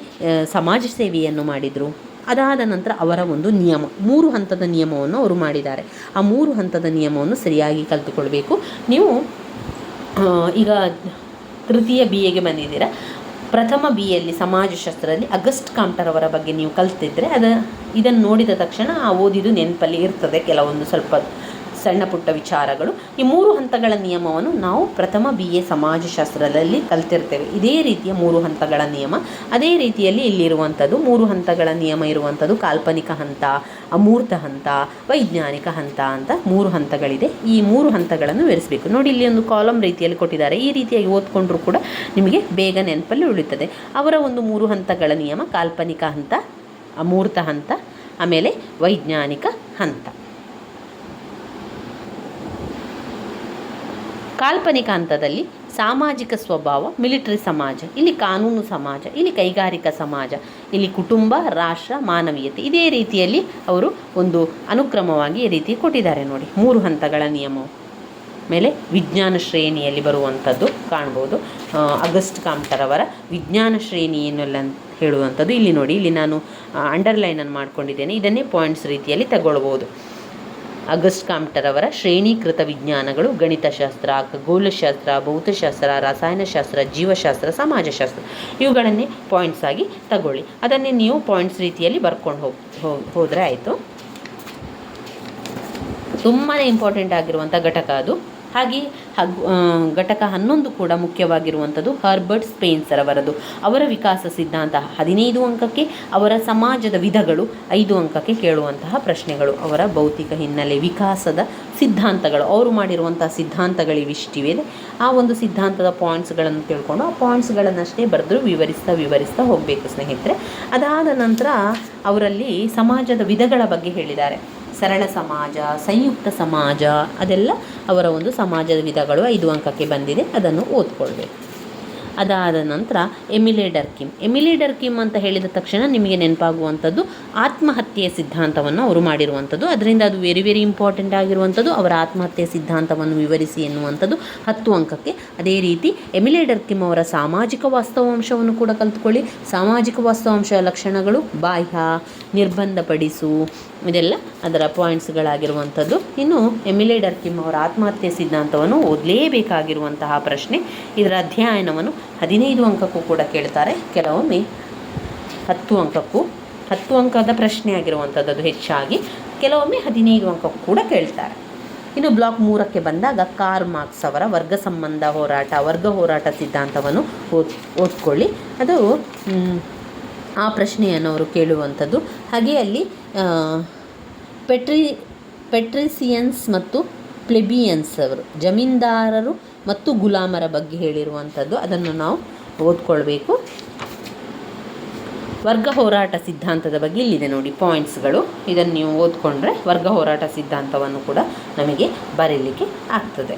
ಸಮಾಜ ಸೇವೆಯನ್ನು ಮಾಡಿದರು? ಅದಾದ ನಂತರ ಅವರ ಒಂದು ನಿಯಮ, ಮೂರು ಹಂತದ ನಿಯಮವನ್ನು ಅವರು ಮಾಡಿದ್ದಾರೆ. ಆ ಮೂರು ಹಂತದ ನಿಯಮವನ್ನು ಸರಿಯಾಗಿ ಕಲಿತುಕೊಳ್ಬೇಕು. ನೀವು ಈಗ ತೃತೀಯ ಬಿ ಎಗೆ ಬಂದಿದ್ದೀರಾ. ಪ್ರಥಮ ಬಿ ಎಲ್ಲಿ ಸಮಾಜಶಾಸ್ತ್ರದಲ್ಲಿ ಅಗಸ್ಟ್ ಕಾಮ್ಟರ್ ಅವರ ಬಗ್ಗೆ ನೀವು ಕಲ್ತಿದ್ರೆ ಅದು, ಇದನ್ನು ನೋಡಿದ ತಕ್ಷಣ ಆ ಓದಿದ್ದು ನೆನಪಲ್ಲಿ ಇರ್ತದೆ ಕೆಲವೊಂದು ಸ್ವಲ್ಪ ಸಣ್ಣ ಪುಟ್ಟ ವಿಚಾರಗಳು. ಈ ಮೂರು ಹಂತಗಳ ನಿಯಮವನ್ನು ನಾವು ಪ್ರಥಮ ಬಿ ಎ ಸಮಾಜಶಾಸ್ತ್ರದಲ್ಲಿ ಕಲ್ತಿರ್ತೇವೆ. ಇದೇ ರೀತಿಯ ಮೂರು ಹಂತಗಳ ನಿಯಮ. ಅದೇ ರೀತಿಯಲ್ಲಿ ಇಲ್ಲಿರುವಂಥದ್ದು ಮೂರು ಹಂತಗಳ ನಿಯಮ ಇರುವಂಥದ್ದು ಕಾಲ್ಪನಿಕ ಹಂತ, ಅಮೂರ್ತ ಹಂತ, ವೈಜ್ಞಾನಿಕ ಹಂತ ಅಂತ ಮೂರು ಹಂತಗಳಿದೆ. ಈ ಮೂರು ಹಂತಗಳನ್ನು ವಿವರಿಸಬೇಕು. ನೋಡಿ, ಇಲ್ಲಿ ಒಂದು ಕಾಲಮ್ ರೀತಿಯಲ್ಲಿ ಕೊಟ್ಟಿದ್ದಾರೆ. ಈ ರೀತಿಯಾಗಿ ಓದ್ಕೊಂಡ್ರೂ ಕೂಡ ನಿಮಗೆ ಬೇಗ ನೆನಪಲ್ಲಿ ಉಳಿಯುತ್ತದೆ. ಅವರ ಒಂದು ಮೂರು ಹಂತಗಳ ನಿಯಮ ಕಾಲ್ಪನಿಕ ಹಂತ, ಅಮೂರ್ತ ಹಂತ, ಆಮೇಲೆ ವೈಜ್ಞಾನಿಕ ಹಂತ. ಕಾಲ್ಪನಿಕ ಹಂತದಲ್ಲಿ ಸಾಮಾಜಿಕ ಸ್ವಭಾವ, ಮಿಲಿಟರಿ ಸಮಾಜ, ಇಲ್ಲಿ ಕಾನೂನು ಸಮಾಜ, ಇಲ್ಲಿ ಕೈಗಾರಿಕಾ ಸಮಾಜ, ಇಲ್ಲಿ ಕುಟುಂಬ, ರಾಷ್ಟ್ರ, ಮಾನವೀಯತೆ, ಇದೇ ರೀತಿಯಲ್ಲಿ ಅವರು ಒಂದು ಅನುಕ್ರಮವಾಗಿ ಈ ರೀತಿ ಕೊಟ್ಟಿದ್ದಾರೆ ನೋಡಿ. ಮೂರು ಹಂತಗಳ ನಿಯಮವು. ಮೇಲೆ ವಿಜ್ಞಾನ ಶ್ರೇಣಿಯಲ್ಲಿ ಬರುವಂಥದ್ದು ಕಾಣ್ಬೋದು. ಅಗಸ್ಟ್ ಕಾಮ್ತರವರ ವಿಜ್ಞಾನ ಶ್ರೇಣಿ ಏನಲ್ಲ ಹೇಳುವಂಥದ್ದು ಇಲ್ಲಿ ನೋಡಿ. ಇಲ್ಲಿ ನಾನು ಅಂಡರ್ಲೈನನ್ನು ಮಾಡ್ಕೊಂಡಿದ್ದೇನೆ. ಇದನ್ನೇ ಪಾಯಿಂಟ್ಸ್ ರೀತಿಯಲ್ಲಿ ತಗೊಳ್ಬೋದು. ಅಗಸ್ಟ್ ಕಾಮ್ಟರ್ ಅವರ ಶ್ರೇಣೀಕೃತ ವಿಜ್ಞಾನಗಳು, ಗಣಿತಶಾಸ್ತ್ರ, ಖಗೋಳಶಾಸ್ತ್ರ, ಭೌತಶಾಸ್ತ್ರ, ರಸಾಯನಶಾಸ್ತ್ರ, ಜೀವಶಾಸ್ತ್ರ, ಸಮಾಜಶಾಸ್ತ್ರ. ಇವುಗಳನ್ನೇ ಪಾಯಿಂಟ್ಸ್ ಆಗಿ ತಗೊಳ್ಳಿ. ಅದನ್ನೇ ನೀವು ಪಾಯಿಂಟ್ಸ್ ರೀತಿಯಲ್ಲಿ ಬರ್ಕೊಂಡು ಹೋಗಿ ಹೋದರೆ ಆಯಿತು. ತುಂಬಾ ಇಂಪಾರ್ಟೆಂಟ್ ಆಗಿರುವಂಥ ಘಟಕ ಅದು. ಹಾಗೆ ಘಟಕ ಹನ್ನೊಂದು ಕೂಡ ಮುಖ್ಯವಾಗಿರುವಂಥದ್ದು ಹರ್ಬರ್ಟ್ ಸ್ಪೇನ್ಸರ್ ಅವರದು. ಅವರ ವಿಕಾಸ ಸಿದ್ಧಾಂತ ಹದಿನೈದು ಅಂಕಕ್ಕೆ, ಅವರ ಸಮಾಜದ ವಿಧಗಳು ಐದು ಅಂಕಕ್ಕೆ ಕೇಳುವಂತಹ ಪ್ರಶ್ನೆಗಳು. ಅವರ ಭೌತಿಕ ಹಿನ್ನೆಲೆ, ವಿಕಾಸದ ಸಿದ್ಧಾಂತಗಳು. ಅವರು ಮಾಡಿರುವಂತಹ ಸಿದ್ಧಾಂತಗಳಿವಿಷ್ಟಿವೆ. ಆ ಒಂದು ಸಿದ್ಧಾಂತದ ಪಾಯಿಂಟ್ಸ್ಗಳನ್ನು ತಿಳ್ಕೊಂಡು ಆ ಪಾಯಿಂಟ್ಸ್ಗಳನ್ನಷ್ಟೇ ಬರೆದ್ರು ವಿವರಿಸ್ತಾ ವಿವರಿಸ್ತಾ ಹೋಗಬೇಕು ಸ್ನೇಹಿತರೆ. ಅದಾದ ನಂತರ ಅವರಲ್ಲಿ ಸಮಾಜದ ವಿಧಗಳ ಬಗ್ಗೆ ಹೇಳಿದ್ದಾರೆ. ಸರಳ ಸಮಾಜ ಸಂಯುಕ್ತ ಸಮಾಜ ಅದೆಲ್ಲ ಅವರ ಒಂದು ಸಮಾಜದ ವಿಧಗಳು ಐದು ಅಂಕಕ್ಕೆ ಬಂದಿದೆ ಅದನ್ನು ಓದ್ಕೊಳ್ಬೇಕು. ಅದಾದ ನಂತರ ಎಮಿಲೆ ಡರ್ಕಿಮ್. ಎಮಿಲೆ ಡರ್ಕಿಮ್ ಅಂತ ಹೇಳಿದ ತಕ್ಷಣ ನಿಮಗೆ ನೆನಪಾಗುವಂಥದ್ದು ಆತ್ಮಹತ್ಯೆಯ ಸಿದ್ಧಾಂತವನ್ನು ಅವರು ಮಾಡಿರುವಂಥದ್ದು. ಅದರಿಂದ ಅದು ವೆರಿ ವೆರಿ ಇಂಪಾರ್ಟೆಂಟ್ ಆಗಿರುವಂಥದ್ದು. ಅವರ ಆತ್ಮಹತ್ಯೆ ಸಿದ್ಧಾಂತವನ್ನು ವಿವರಿಸಿ ಎನ್ನುವಂಥದ್ದು ಹತ್ತು ಅಂಕಕ್ಕೆ. ಅದೇ ರೀತಿ ಎಮಿಲೆ ಡರ್ಕಿಮ್ ಅವರ ಸಾಮಾಜಿಕ ವಾಸ್ತವಾಂಶವನ್ನು ಕೂಡ ಕಲ್ತ್ಕೊಳ್ಳಿ. ಸಾಮಾಜಿಕ ವಾಸ್ತವಾಂಶ ಲಕ್ಷಣಗಳು ಬಾಹ್ಯ, ನಿರ್ಬಂಧಪಡಿಸು, ಇದೆಲ್ಲ ಅದರ ಪಾಯಿಂಟ್ಸ್ಗಳಾಗಿರುವಂಥದ್ದು ಇನ್ನು ಎಮಿಲೆ ಡರ್ಕಿಮ್ ಅವರ ಆತ್ಮಹತ್ಯೆ ಸಿದ್ಧಾಂತವನ್ನು ಓದಲೇಬೇಕಾಗಿರುವಂತಹ ಪ್ರಶ್ನೆ. ಇದರ ಅಧ್ಯಯನವನ್ನು ಹದಿನೈದು ಅಂಕಕ್ಕೂ ಕೂಡ ಕೇಳ್ತಾರೆ. ಕೆಲವೊಮ್ಮೆ ಹತ್ತು ಅಂಕಕ್ಕೂ, ಹತ್ತು ಅಂಕದ ಪ್ರಶ್ನೆ ಆಗಿರುವಂಥದ್ದು ಅದು ಹೆಚ್ಚಾಗಿ ಕೆಲವೊಮ್ಮೆ ಹದಿನೈದು ಅಂಕಕ್ಕೂ ಕೂಡ ಕೇಳ್ತಾರೆ. ಇನ್ನು ಬ್ಲಾಕ್ ಮೂರಕ್ಕೆ ಬಂದಾಗ ಕಾರ್ ಮಾರ್ಕ್ಸ್ ಅವರ ವರ್ಗ ಸಂಬಂಧ ಹೋರಾಟ, ವರ್ಗ ಹೋರಾಟ ಸಿದ್ಧಾಂತವನ್ನು ಓದ್, ಓದ್ಕೊಳ್ಳಿ. ಅದು ಆ ಪ್ರಶ್ನೆಯನ್ನು ಅವರು ಕೇಳುವಂಥದ್ದು ಹಾಗೆ ಅಲ್ಲಿ ಪೆಟ್ರಿ, ಪೆಟ್ರಿಸಿಯನ್ಸ್ ಮತ್ತು ಪ್ಲೆಬಿಯನ್ಸ್ ಅವರು, ಜಮೀನ್ದಾರರು ಮತ್ತು ಗುಲಾಮರ ಬಗ್ಗೆ ಹೇಳಿರುವಂಥದ್ದು. ಅದನ್ನು ನಾವು ಓದ್ಕೊಳ್ಬೇಕು. ವರ್ಗ ಹೋರಾಟ ಸಿದ್ಧಾಂತದ ಬಗ್ಗೆ ಇಲ್ಲಿದೆ ನೋಡಿ ಪಾಯಿಂಟ್ಸ್ಗಳು ಇದನ್ನು ನೀವು ಓದ್ಕೊಂಡ್ರೆ ವರ್ಗ ಹೋರಾಟ ಸಿದ್ಧಾಂತವನ್ನು ಕೂಡ ನಮಗೆ ಬರೀಲಿಕ್ಕೆ ಆಗ್ತದೆ.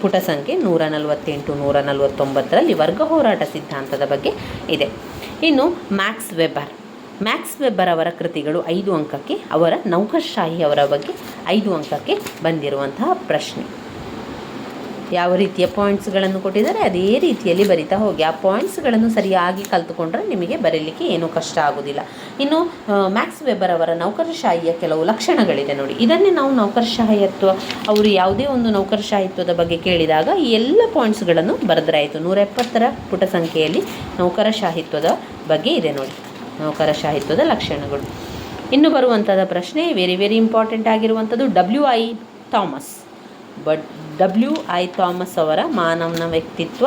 ಪುಟ ಸಂಖ್ಯೆ ನೂರ ನಲವತ್ತೆಂಟು, ನೂರ ನಲವತ್ತೊಂಬತ್ತರಲ್ಲಿ ವರ್ಗ ಹೋರಾಟ ಸಿದ್ಧಾಂತದ ಬಗ್ಗೆ ಇದೆ. ಇನ್ನು ಮ್ಯಾಕ್ಸ್ ವೆಬರ್ ಮ್ಯಾಕ್ಸ್ ವೆಬ್ಬರ್ ಅವರ ಕೃತಿಗಳು ಐದು ಅಂಕಕ್ಕೆ, ಅವರ ನೌಕರ್ಶಾಹಿ ಅವರ ಬಗ್ಗೆ ಐದು ಅಂಕಕ್ಕೆ ಬಂದಿರುವಂತಹ ಪ್ರಶ್ನೆ. ಯಾವ ರೀತಿಯ ಪಾಯಿಂಟ್ಸ್ಗಳನ್ನು ಕೊಟ್ಟಿದ್ದಾರೆ? ಅದೇ ರೀತಿಯಲ್ಲಿ ಬರಿತಾ ಹೋಗಿ. ಆ ಪಾಯಿಂಟ್ಸ್ಗಳನ್ನು ಸರಿಯಾಗಿ ಕಲ್ತುಕೊಂಡ್ರೆ ನಿಮಗೆ ಬರೀಲಿಕ್ಕೆ ಏನೂ ಕಷ್ಟ ಆಗೋದಿಲ್ಲ ಇನ್ನು ಮ್ಯಾಕ್ಸ್ ವೆಬರ್ ಅವರ ನೌಕರಶಾಹಿಯ ಕೆಲವು ಲಕ್ಷಣಗಳಿದೆ ನೋಡಿ. ಇದನ್ನೇ ನಾವು ನೌಕರಶಾಹಿತ್ವ ಅವರು ಯಾವುದೇ ಒಂದು ನೌಕರಶಾಹಿತ್ವದ ಬಗ್ಗೆ ಕೇಳಿದಾಗ ಈ ಎಲ್ಲ ಪಾಯಿಂಟ್ಸ್ಗಳನ್ನು ಬರೆದ್ರಾಯಿತು. ನೂರ ಎಪ್ಪತ್ತರ ಪುಟ ಸಂಖ್ಯೆಯಲ್ಲಿ ನೌಕರಶಾಹಿತ್ವದ ಬಗ್ಗೆ ಇದೆ ನೋಡಿ. ನೌಕರಶಾಹಿತ್ವದ ಲಕ್ಷಣಗಳು. ಇನ್ನು ಬರುವಂಥದ ಪ್ರಶ್ನೆ ವೆರಿ ವೆರಿ ಇಂಪಾರ್ಟೆಂಟ್ ಆಗಿರುವಂಥದ್ದು W I Thomas but W I Thomas ಅವರ ಮಾನವನ ವ್ಯಕ್ತಿತ್ವ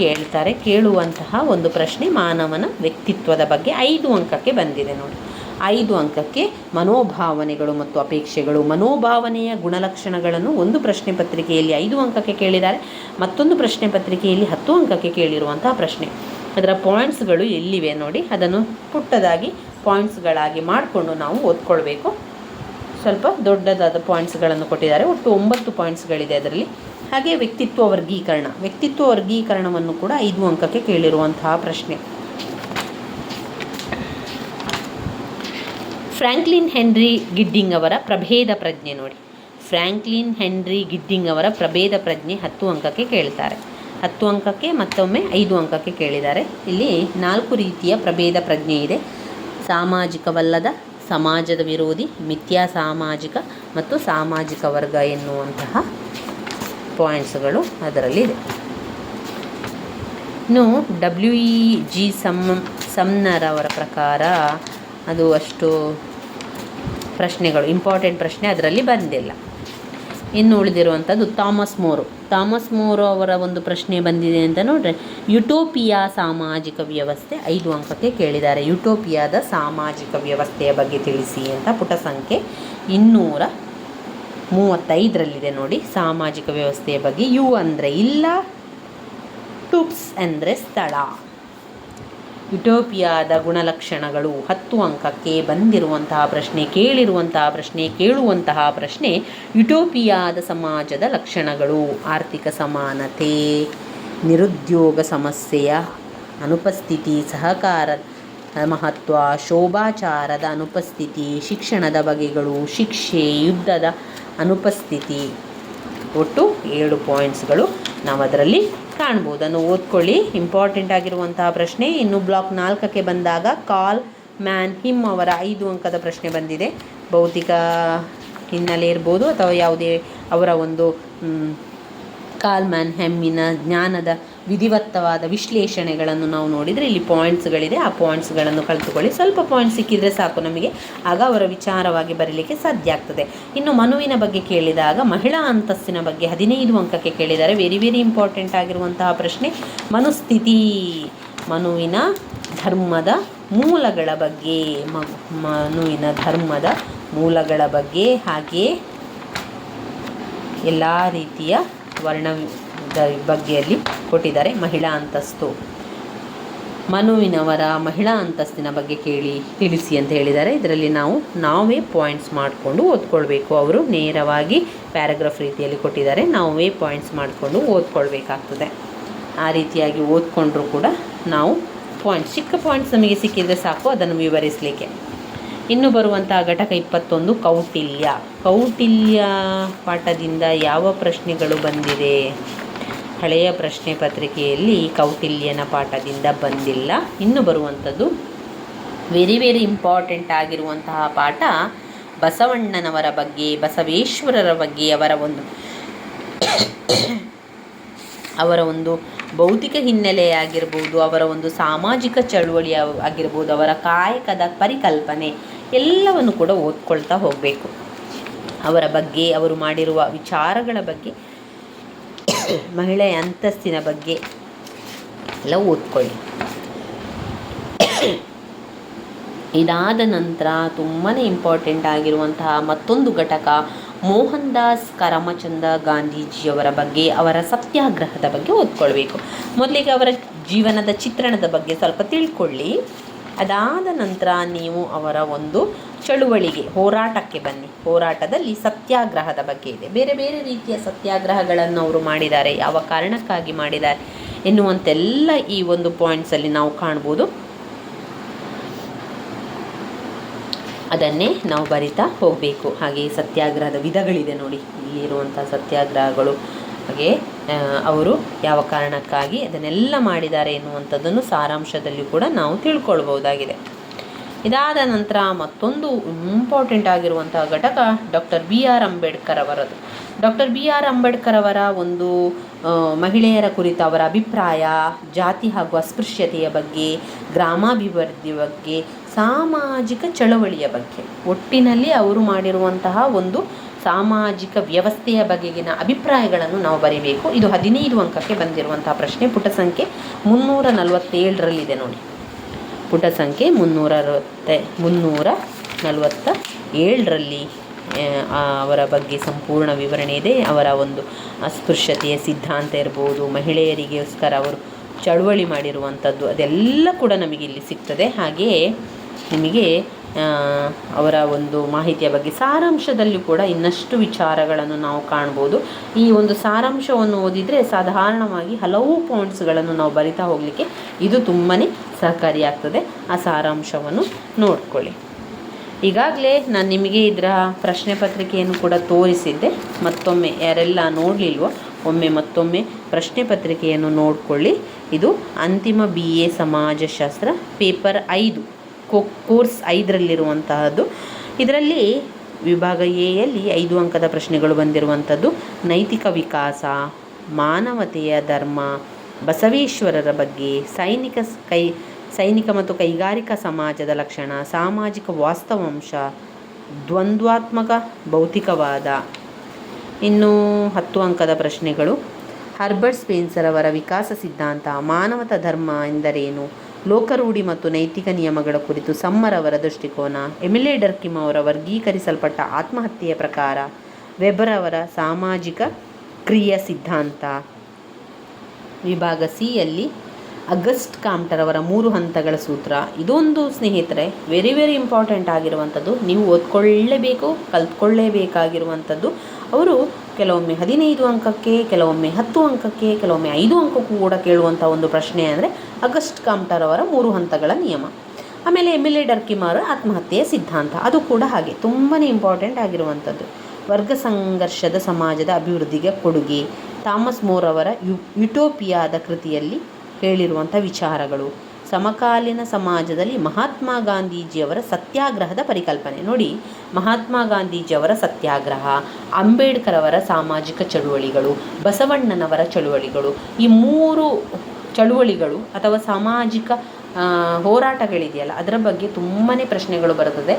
ಕೇಳ್ತಾರೆ, ಕೇಳುವಂತಹ ಒಂದು ಪ್ರಶ್ನೆ ಮಾನವನ ವ್ಯಕ್ತಿತ್ವದ ಬಗ್ಗೆ ಐದು ಅಂಕಕ್ಕೆ ಬಂದಿದೆ ನೋಡಿ. ಐದು ಅಂಕಕ್ಕೆ ಮನೋಭಾವನೆಗಳು ಮತ್ತು ಅಪೇಕ್ಷೆಗಳು, ಮನೋಭಾವನೆಯ ಗುಣಲಕ್ಷಣಗಳನ್ನು ಒಂದು ಪ್ರಶ್ನೆ ಪತ್ರಿಕೆಯಲ್ಲಿ ಐದು ಅಂಕಕ್ಕೆ ಕೇಳಿದ್ದಾರೆ, ಮತ್ತೊಂದು ಪ್ರಶ್ನೆ ಪತ್ರಿಕೆಯಲ್ಲಿ ಹತ್ತು ಅಂಕಕ್ಕೆ ಕೇಳಿರುವಂತಹ ಪ್ರಶ್ನೆ. ಅದರ ಪಾಯಿಂಟ್ಸ್ಗಳು ಎಲ್ಲಿವೆ ನೋಡಿ, ಅದನ್ನು ಪುಟ್ಟದಾಗಿ ಪಾಯಿಂಟ್ಸ್ಗಳಾಗಿ ಮಾಡಿಕೊಂಡು ನಾವು ಓದ್ಕೊಳ್ಬೇಕು. ಸ್ವಲ್ಪ ದೊಡ್ಡದಾದ ಪಾಯಿಂಟ್ಸ್ಗಳನ್ನು ಕೊಟ್ಟಿದ್ದಾರೆ. ಒಟ್ಟು ಒಂಬತ್ತು ಪಾಯಿಂಟ್ಸ್ಗಳಿದೆ ಅದರಲ್ಲಿ. ಹಾಗೆ ವ್ಯಕ್ತಿತ್ವ ವರ್ಗೀಕರಣ. ವ್ಯಕ್ತಿತ್ವ ವರ್ಗೀಕರಣವನ್ನು ಕೂಡ ಐದು ಅಂಕಕ್ಕೆ ಕೇಳಿರುವಂತಹ ಪ್ರಶ್ನೆ. ಫ್ರ್ಯಾಂಕ್ಲಿನ್ ಹೆನ್ರಿ ಗಿಡ್ಡಿಂಗ್ ಅವರ ಪ್ರಭೇದ ಪ್ರಜ್ಞೆ ನೋಡಿ. ಫ್ರ್ಯಾಂಕ್ಲಿನ್ ಹೆನ್ರಿ ಗಿಡ್ಡಿಂಗ್ ಅವರ ಪ್ರಭೇದ ಪ್ರಜ್ಞೆ ಹತ್ತು ಅಂಕಕ್ಕೆ ಕೇಳ್ತಾರೆ. ಹತ್ತು ಅಂಕಕ್ಕೆ ಮತ್ತೊಮ್ಮೆ ಐದು ಅಂಕಕ್ಕೆ ಕೇಳಿದ್ದಾರೆ. ಇಲ್ಲಿ ನಾಲ್ಕು ರೀತಿಯ ಪ್ರಭೇದ ಪ್ರಜ್ಞೆ ಇದೆ. ಸಾಮಾಜಿಕವಲ್ಲದ, ಸಮಾಜದ ವಿರೋಧಿ, ಮಿಥ್ಯಾ ಸಾಮಾಜಿಕ ಮತ್ತು ಸಾಮಾಜಿಕ ವರ್ಗ ಎನ್ನುವಂತಹ ಪಾಯಿಂಟ್ಸ್ಗಳು ಅದರಲ್ಲಿದೆ ಇನ್ನು ಡಬ್ಲ್ಯೂ ಇ ಜಿ ಸಮ್, ಸಮ್ನರ್ ಅವರ ಪ್ರಕಾರ ಅದು ಅಷ್ಟು ಪ್ರಶ್ನೆಗಳು ಇಂಪಾರ್ಟೆಂಟ್ ಪ್ರಶ್ನೆ ಅದರಲ್ಲಿ ಬಂದಿಲ್ಲ. ಇನ್ನು ಉಳಿದಿರುವಂಥದ್ದು ಥಾಮಸ್ ಮೋರು. ಥಾಮಸ್ ಮೋರು ಅವರ ಒಂದು ಪ್ರಶ್ನೆ ಬಂದಿದೆ ಅಂತ ನೋಡ್ರೆ. ಯುಟೋಪಿಯಾ ಸಾಮಾಜಿಕ ವ್ಯವಸ್ಥೆ ಐದು ಅಂಕಕ್ಕೆ ಕೇಳಿದ್ದಾರೆ. ಯುಟೋಪಿಯಾದ ಸಾಮಾಜಿಕ ವ್ಯವಸ್ಥೆಯ ಬಗ್ಗೆ ತಿಳಿಸಿ ಅಂತ ಪುಟ ಸಂಖ್ಯೆ ಇನ್ನೂರ ಮೂವತ್ತೈದರಲ್ಲಿದೆ ನೋಡಿ. ಸಾಮಾಜಿಕ ವ್ಯವಸ್ಥೆಯ ಬಗ್ಗೆ ಯು ಅಂದರೆ ಇಲ್ಲ, ಟುಪ್ಸ್ ಅಂದರೆ ಸ್ಥಳ. ಯುಟೋಪಿಯಾದ ಗುಣಲಕ್ಷಣಗಳು ಹತ್ತು ಅಂಕಕ್ಕೆ ಬಂದಿರುವಂತಹ ಪ್ರಶ್ನೆ, ಕೇಳಿರುವಂತಹ ಪ್ರಶ್ನೆ, ಕೇಳುವಂತಹ ಪ್ರಶ್ನೆ ಯುಟೋಪಿಯಾದ ಸಮಾಜದ ಲಕ್ಷಣಗಳು. ಆರ್ಥಿಕ ಸಮಾನತೆ, ನಿರುದ್ಯೋಗ ಸಮಸ್ಯೆಯ ಅನುಪಸ್ಥಿತಿ, ಸಹಕಾರ ಮಹತ್ವ, ಶೋಭಾಚಾರದ ಅನುಪಸ್ಥಿತಿ, ಶಿಕ್ಷಣದ ಬಗೆಗಳು, ಶಿಕ್ಷೆ, ಯುದ್ಧದ ಅನುಪಸ್ಥಿತಿ. ಒಟ್ಟು ಏಳು ಪಾಯಿಂಟ್ಸ್ಗಳು ನಾವು ಅದರಲ್ಲಿ ಕಾಣ್ಬೋದು. ಅದನ್ನು ಓದ್ಕೊಳ್ಳಿ. ಇಂಪಾರ್ಟೆಂಟ್ ಆಗಿರುವಂತಹ ಪ್ರಶ್ನೆ, ಇನ್ನು ಬ್ಲಾಕ್ ನಾಲ್ಕಕ್ಕೆ ಬಂದಾಗ ಕಾಲ್ ಮ್ಯಾನ್ ಹಿಮ್ ಅವರ ಐದು ಅಂಕದ ಪ್ರಶ್ನೆ ಬಂದಿದೆ. ಭೌತಿಕ ಹಿನ್ನೆಲೆ ಇರ್ಬೋದು ಅಥವಾ ಯಾವುದೇ ಅವರ ಒಂದು ಕಾಲ್ ಮ್ಯಾನ್ ಹೆಮ್ಮಿನ ಜ್ಞಾನದ ವಿಧಿವತ್ತವಾದ ವಿಶ್ಲೇಷಣೆಗಳನ್ನು ನಾವು ನೋಡಿದರೆ ಇಲ್ಲಿ ಪಾಯಿಂಟ್ಸ್ಗಳಿದೆ ಆ ಪಾಯಿಂಟ್ಸ್ಗಳನ್ನು ಕಲಿತುಕೊಳ್ಳಿ ಸ್ವಲ್ಪ ಪಾಯಿಂಟ್ಸ್ ಸಿಕ್ಕಿದರೆ ಸಾಕು ನಮಗೆ. ಆಗ ಅವರ ವಿಚಾರವಾಗಿ ಬರಲಿಕ್ಕೆ ಸಾಧ್ಯ ಆಗ್ತದೆ. ಇನ್ನು ಮನುವಿನ ಬಗ್ಗೆ ಕೇಳಿದಾಗ, ಮಹಿಳಾ ಅಂತಸ್ತಿನ ಬಗ್ಗೆ ಹದಿನೈದು ಅಂಕಕ್ಕೆ ಕೇಳಿದ್ದಾರೆ. ವೆರಿ ವೆರಿ ಇಂಪಾರ್ಟೆಂಟ್ ಆಗಿರುವಂತಹ ಪ್ರಶ್ನೆ. ಮನುಸ್ಥಿತಿ, ಮನುವಿನ ಧರ್ಮದ ಮೂಲಗಳ ಬಗ್ಗೆ ಮನುವಿನ ಧರ್ಮದ ಮೂಲಗಳ ಬಗ್ಗೆ ಹಾಗೆಯೇ ಎಲ್ಲ ರೀತಿಯ ವರ್ಣದ ಬಗ್ಗೆಯಲ್ಲಿ ಕೊಟ್ಟಿದ್ದಾರೆ ಮಹಿಳಾ ಅಂತಸ್ತು. ಮನುವಿನವರ ಮಹಿಳಾ ಅಂತಸ್ತಿನ ಬಗ್ಗೆ ಕೇಳಿ, ತಿಳಿಸಿ ಅಂತ ಹೇಳಿದ್ದಾರೆ. ಇದರಲ್ಲಿ ನಾವು, ನಾವೇ ಪಾಯಿಂಟ್ಸ್ ಮಾಡಿಕೊಂಡು ಓದ್ಕೊಳ್ಬೇಕು. ಅವರು ನೇರವಾಗಿ ಪ್ಯಾರಾಗ್ರಾಫ್ ರೀತಿಯಲ್ಲಿ ಕೊಟ್ಟಿದ್ದಾರೆ. ನಾವೇ ಪಾಯಿಂಟ್ಸ್ ಮಾಡಿಕೊಂಡು ಓದ್ಕೊಳ್ಬೇಕಾಗ್ತದೆ. ಆ ರೀತಿಯಾಗಿ ಓದ್ಕೊಂಡ್ರೂ ಕೂಡ ನಾವು ಪಾಯಿಂಟ್ಸ್ ಚಿಕ್ಕ ಪಾಯಿಂಟ್ಸ್ ನಮಗೆ ಸಿಕ್ಕಿದರೆ ಸಾಕು, ಅದನ್ನು ವಿವರಿಸಲಿಕ್ಕೆ. ಇನ್ನು ಬರುವಂತಹ ಘಟಕ ಇಪ್ಪತ್ತೊಂದು, ಕೌಟಿಲ್ಯ. ಕೌಟಿಲ್ಯ ಪಾಠದಿಂದ ಯಾವ ಪ್ರಶ್ನೆಗಳು ಬಂದಿದೆ? ಹಳೆಯ ಪ್ರಶ್ನೆ ಪತ್ರಿಕೆಯಲ್ಲಿ ಕೌಟಿಲ್ಯನ ಪಾಠದಿಂದ ಬಂದಿಲ್ಲ. ಇನ್ನು ಬರುವಂಥದ್ದು ವೆರಿ ವೆರಿ ಇಂಪಾರ್ಟೆಂಟ್ ಆಗಿರುವಂತಹ ಪಾಠ ಬಸವಣ್ಣನವರ ಬಗ್ಗೆ, ಬಸವೇಶ್ವರರ ಬಗ್ಗೆ ಅವರ ಒಂದು ಅವರ ಒಂದು ಭೌತಿಕ ಹಿನ್ನೆಲೆ ಆಗಿರ್ಬೋದು, ಅವರ ಒಂದು ಸಾಮಾಜಿಕ ಚಳುವಳಿ ಆಗಿರ್ಬೋದು, ಅವರ ಕಾಯಕದ ಪರಿಕಲ್ಪನೆ ಎಲ್ಲವನ್ನು ಕೂಡ ಓದ್ಕೊಳ್ತಾ ಹೋಗಬೇಕು. ಅವರ ಬಗ್ಗೆ, ಅವರು ಮಾಡಿರುವ ವಿಚಾರಗಳ ಬಗ್ಗೆ ಮಹಿಳೆಯ ಅಂತಸ್ತಿನ ಬಗ್ಗೆ ಎಲ್ಲ ಓದ್ಕೊಳ್ಳಿ. ಇದಾದ ನಂತರ ತುಂಬಾ ಇಂಪಾರ್ಟೆಂಟ್ ಆಗಿರುವಂತಹ ಮತ್ತೊಂದು ಘಟಕ ಮೋಹನ್ ದಾಸ್ ಕರಮಚಂದ ಗಾಂಧೀಜಿಯವರ ಬಗ್ಗೆ, ಅವರ ಸತ್ಯಾಗ್ರಹದ ಬಗ್ಗೆ ಓದ್ಕೊಳ್ಬೇಕು. ಮೊದಲಿಗೆ ಅವರ ಜೀವನದ ಚಿತ್ರಣದ ಬಗ್ಗೆ ಸ್ವಲ್ಪ ತಿಳ್ಕೊಳ್ಳಿ. ಅದಾದ ನಂತರ ನೀವು ಅವರ ಒಂದು ಚಳುವಳಿಗೆ, ಹೋರಾಟಕ್ಕೆ ಬನ್ನಿ. ಹೋರಾಟದಲ್ಲಿ ಸತ್ಯಾಗ್ರಹದ ಬಗ್ಗೆ ಇದೆ. ಬೇರೆ ಬೇರೆ ರೀತಿಯ ಸತ್ಯಾಗ್ರಹಗಳನ್ನು ಅವರು ಮಾಡಿದ್ದಾರೆ, ಯಾವ ಕಾರಣಕ್ಕಾಗಿ ಮಾಡಿದ್ದಾರೆ ಎನ್ನುವಂತೆಲ್ಲ ಈ ಒಂದು ಪಾಯಿಂಟ್ಸಲ್ಲಿ ನಾವು ಕಾಣ್ಬೋದು. ಅದನ್ನೇ ನಾವು ಬರಿತಾ ಹೋಗಬೇಕು. ಹಾಗೆ ಸತ್ಯಾಗ್ರಹದ ವಿಧಗಳಿದೆ ನೋಡಿ ಇಲ್ಲಿರುವಂಥ ಸತ್ಯಾಗ್ರಹಗಳು. ಹಾಗೆ ಅವರು ಯಾವ ಕಾರಣಕ್ಕಾಗಿ ಅದನ್ನೆಲ್ಲ ಮಾಡಿದ್ದಾರೆ ಎನ್ನುವಂಥದ್ದನ್ನು ಸಾರಾಂಶದಲ್ಲಿ ಕೂಡ ನಾವು ತಿಳ್ಕೊಳ್ಬಹುದಾಗಿದೆ. ಇದಾದ ನಂತರ ಮತ್ತೊಂದು ಇಂಪಾರ್ಟೆಂಟ್ ಆಗಿರುವಂತಹ ಘಟಕ ಡಾಕ್ಟರ್ ಬಿ ಆರ್ ಅಂಬೇಡ್ಕರ್ ಅವರದು. ಡಾಕ್ಟರ್ ಬಿ ಆರ್ ಅಂಬೇಡ್ಕರ್ ಅವರ ಒಂದು ಮಹಿಳೆಯರ ಕುರಿತ ಅವರ ಅಭಿಪ್ರಾಯ, ಜಾತಿ ಹಾಗೂ ಅಸ್ಪೃಶ್ಯತೆಯ ಬಗ್ಗೆ, ಗ್ರಾಮಾಭಿವೃದ್ಧಿ ಬಗ್ಗೆ, ಸಾಮಾಜಿಕ ಚಳವಳಿಯ ಬಗ್ಗೆ. ಒಟ್ಟಿನಲ್ಲಿ ಅವರು ಮಾಡಿರುವಂತಹ ಒಂದು ಸಾಮಾಜಿಕ ವ್ಯವಸ್ಥೆಯ ಬಗೆಗಿನ ಅಭಿಪ್ರಾಯಗಳನ್ನು ನಾವು ಬರೀಬೇಕು. ಇದು ಹದಿನೈದು ಅಂಕಕ್ಕೆ ಬಂದಿರುವಂತಹ ಪ್ರಶ್ನೆ. ಪುಟ ಸಂಖ್ಯೆ ಮುನ್ನೂರ ನಲವತ್ತೇಳರಲ್ಲಿದೆ ನೋಡಿ. ಪುಟ ಸಂಖ್ಯೆ ಮುನ್ನೂರ ಅರವತ್ತೆ ಮುನ್ನೂರ ನಲವತ್ತ ಏಳರಲ್ಲಿ ಅವರ ಬಗ್ಗೆ ಸಂಪೂರ್ಣ ವಿವರಣೆ ಇದೆ. ಅವರ ಒಂದು ಅಸ್ಪೃಶ್ಯತೆಯ ಸಿದ್ಧಾಂತ ಇರ್ಬೋದು, ಮಹಿಳೆಯರಿಗೋಸ್ಕರ ಅವರು ಚಳುವಳಿ ಮಾಡಿರುವಂಥದ್ದು ಅದೆಲ್ಲ ಕೂಡ ನಮಗೆ ಇಲ್ಲಿ ಸಿಗ್ತದೆ. ಹಾಗೆಯೇ ನಿಮಗೆ ಅವರ ಒಂದು ಮಾಹಿತಿಯ ಬಗ್ಗೆ ಸಾರಾಂಶದಲ್ಲಿ ಕೂಡ ಇನ್ನಷ್ಟು ವಿಚಾರಗಳನ್ನು ನಾವು ಕಾಣ್ಬೋದು. ಈ ಒಂದು ಸಾರಾಂಶವನ್ನು ಓದಿದರೆ ಸಾಧಾರಣವಾಗಿ ಹಲವು ಪಾಯಿಂಟ್ಸ್ಗಳನ್ನು ನಾವು ಬರಿತಾ ಹೋಗಲಿಕ್ಕೆ ಇದು ತುಂಬಾ ಸಹಕಾರಿಯಾಗ್ತದೆ. ಆ ಸಾರಾಂಶವನ್ನು ನೋಡ್ಕೊಳ್ಳಿ. ಈಗಾಗಲೇ ನಾನು ನಿಮಗೆ ಇದರ ಪ್ರಶ್ನೆ ಪತ್ರಿಕೆಯನ್ನು ಕೂಡ ತೋರಿಸಿದ್ದೆ. ಮತ್ತೊಮ್ಮೆ ಯಾರೆಲ್ಲ ನೋಡಲಿಲ್ವೋ, ಒಮ್ಮೆ ಮತ್ತೊಮ್ಮೆ ಪ್ರಶ್ನೆ ಪತ್ರಿಕೆಯನ್ನು ನೋಡಿಕೊಳ್ಳಿ. ಇದು ಅಂತಿಮ ಬಿ ಎ ಸಮಾಜಶಾಸ್ತ್ರ ಪೇಪರ್ ಐದು. ಕೋ, ಕೋರ್ಸ್ ಐದರಲ್ಲಿರುವಂತಹದ್ದು. ಇದರಲ್ಲಿ ವಿಭಾಗ ಎಯಲ್ಲಿ ಐದು ಅಂಕದ ಪ್ರಶ್ನೆಗಳು ಬಂದಿರುವಂಥದ್ದು ನೈತಿಕ ವಿಕಾಸ, ಮಾನವತೆಯ ಧರ್ಮ, ಬಸವೇಶ್ವರರ ಬಗ್ಗೆ, ಸೈನಿಕ ಕೈ, ಸೈನಿಕ ಮತ್ತು ಕೈಗಾರಿಕಾ ಸಮಾಜದ ಲಕ್ಷಣ, ಸಾಮಾಜಿಕ ವಾಸ್ತವಾಂಶ, ದ್ವಂದ್ವಾತ್ಮಕ, ಭೌತಿಕವಾದ. ಇನ್ನು ಹತ್ತು ಅಂಕದ ಪ್ರಶ್ನೆಗಳು. ಹರ್ಬರ್ಟ್ ಸ್ಪೆನ್ಸರ್ ಅವರ ವಿಕಾಸ ಸಿದ್ಧಾಂತ, ಮಾನವತ ಧರ್ಮ ಎಂದರೇನು? ಲೋಕರೂಢಿ ಮತ್ತು ನೈತಿಕ ನಿಯಮಗಳ ಕುರಿತು ಸಮ್ಮರ್ ಅವರ ದೃಷ್ಟಿಕೋನ. ಎಮಿಲೆ ಡರ್ಕಿಮ್ ಅವರ ವರ್ಗೀಕರಿಸಲ್ಪಟ್ಟ ಆತ್ಮಹತ್ಯೆಯ ಪ್ರಕಾರ ವೆಬರ್ ಅವರ ಸಾಮಾಜಿಕ ಕ್ರಿಯ ಸಿದ್ಧಾಂತ. ವಿಭಾಗ ಸಿಯಲ್ಲಿ ಅಗಸ್ಟ್ ಕಾಮ್ಟರ್ ಅವರ ಮೂರು ಹಂತಗಳ ಸೂತ್ರ. ಇದೊಂದು ಸ್ನೇಹಿತರೆ ವೆರಿ ವೆರಿ ಇಂಪಾರ್ಟೆಂಟ್ ಆಗಿರುವಂಥದ್ದು. ನೀವು ಓದ್ಕೊಳ್ಳೇಬೇಕು, ಕಲ್ತ್ಕೊಳ್ಳೇಬೇಕಾಗಿರುವಂಥದ್ದು. ಅವರು ಕೆಲವೊಮ್ಮೆ ಹದಿನೈದು ಅಂಕಕ್ಕೆ, ಕೆಲವೊಮ್ಮೆ ಹತ್ತು ಅಂಕಕ್ಕೆ, ಕೆಲವೊಮ್ಮೆ ಐದು ಅಂಕಕ್ಕೂ ಕೂಡ ಕೇಳುವಂಥ ಒಂದು ಪ್ರಶ್ನೆ ಅಂದರೆ ಅಗಸ್ಟ್ ಕಾಮ್ಟರ್ ಅವರ ಮೂರು ಹಂತಗಳ ನಿಯಮ. ಆಮೇಲೆ ಎಮಿಲೆ ಡರ್ಕಿಮಾರ್ ಆತ್ಮಹತ್ಯೆಯ ಸಿದ್ಧಾಂತ. ಅದು ಕೂಡ ಹಾಗೆ. ತುಂಬಾ ಇಂಪಾರ್ಟೆಂಟ್ ಆಗಿರುವಂಥದ್ದು. ವರ್ಗ ಸಂಘರ್ಷದ ಸಮಾಜದ ಅಭಿವೃದ್ಧಿಗೆ ಕೊಡುಗೆ. ಥಾಮಸ್ ಮೋರ್ ಅವರ ಯು, ಯುಟೋಪಿಯಾದ ಕೃತಿಯಲ್ಲಿ ಹೇಳಿರುವಂಥ ವಿಚಾರಗಳು. ಸಮಕಾಲೀನ ಸಮಾಜದಲ್ಲಿ ಮಹಾತ್ಮ ಗಾಂಧೀಜಿಯವರ ಸತ್ಯಾಗ್ರಹದ ಪರಿಕಲ್ಪನೆ. ನೋಡಿ, ಮಹಾತ್ಮ ಗಾಂಧೀಜಿಯವರ ಸತ್ಯಾಗ್ರಹ, ಅಂಬೇಡ್ಕರ್ ಅವರ ಸಾಮಾಜಿಕ ಚಳುವಳಿಗಳು, ಬಸವಣ್ಣನವರ ಚಳುವಳಿಗಳು, ಈ ಮೂರು ಚಳುವಳಿಗಳು ಅಥವಾ ಸಾಮಾಜಿಕ ಹೋರಾಟಗಳಿದೆಯಲ್ಲ, ಅದರ ಬಗ್ಗೆ ತುಂಬಾ ಪ್ರಶ್ನೆಗಳು ಬರುತ್ತದೆ.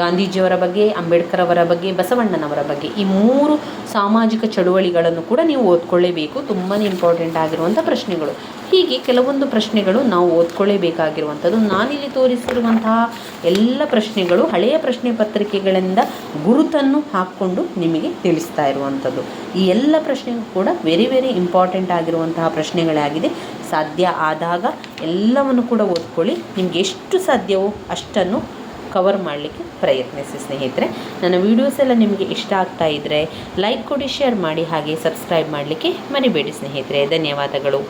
ಗಾಂಧೀಜಿಯವರ ಬಗ್ಗೆ, ಅಂಬೇಡ್ಕರ್ ಅವರ ಬಗ್ಗೆ ಬಸವಣ್ಣನವರ ಬಗ್ಗೆ ಈ ಮೂರು ಸಾಮಾಜಿಕ ಚಳುವಳಿಗಳನ್ನು ಕೂಡ ನೀವು ಓದ್ಕೊಳ್ಳೇಬೇಕು. ತುಂಬಾ ಇಂಪಾರ್ಟೆಂಟ್ ಆಗಿರುವಂಥ ಪ್ರಶ್ನೆಗಳು. ಹೀಗೆ ಕೆಲವೊಂದು ಪ್ರಶ್ನೆಗಳು ನಾವು ಓದ್ಕೊಳ್ಳೇಬೇಕಾಗಿರುವಂಥದ್ದು. ನಾನಿಲ್ಲಿ ತೋರಿಸಿರುವಂತಹ ಎಲ್ಲ ಪ್ರಶ್ನೆಗಳು ಹಳೆಯ ಪ್ರಶ್ನೆ ಪತ್ರಿಕೆಗಳಿಂದ ಗುರುತನ್ನು ಹಾಕ್ಕೊಂಡು ನಿಮಗೆ ತಿಳಿಸ್ತಾ ಇರುವಂಥದ್ದು. ಈ ಎಲ್ಲ ಪ್ರಶ್ನೆಗಳು ಕೂಡ ವೆರಿ ವೆರಿ ಇಂಪಾರ್ಟೆಂಟ್ ಆಗಿರುವಂತಹ ಪ್ರಶ್ನೆಗಳಾಗಿದೆ. ಸಾಧ್ಯ ಆದಾಗ ಎಲ್ಲವನ್ನು ಕೂಡ ಓದ್ಕೊಳ್ಳಿ. ನಿಮಗೆ ಎಷ್ಟು ಸಾಧ್ಯವೋ ಅಷ್ಟನ್ನು ಕವರ್ ಮಾಡಲಿಕ್ಕೆ ಪ್ರಯತ್ನಿಸಿ ಸ್ನೇಹಿತರೆ. ನನ್ನ ವೀಡಿಯೋಸ್ ಎಲ್ಲ ನಿಮಗೆ ಇಷ್ಟ ಆಗ್ತಾ ಇದ್ದರೆ ಲೈಕ್ ಕೊಡಿ ಶೇರ್ ಮಾಡಿ ಹಾಗೆ ಸಬ್ಸ್ಕ್ರೈಬ್ ಮಾಡಲಿಕ್ಕೆ ಮರಿಬೇಡಿ ಸ್ನೇಹಿತರೆ. ಧನ್ಯವಾದಗಳು.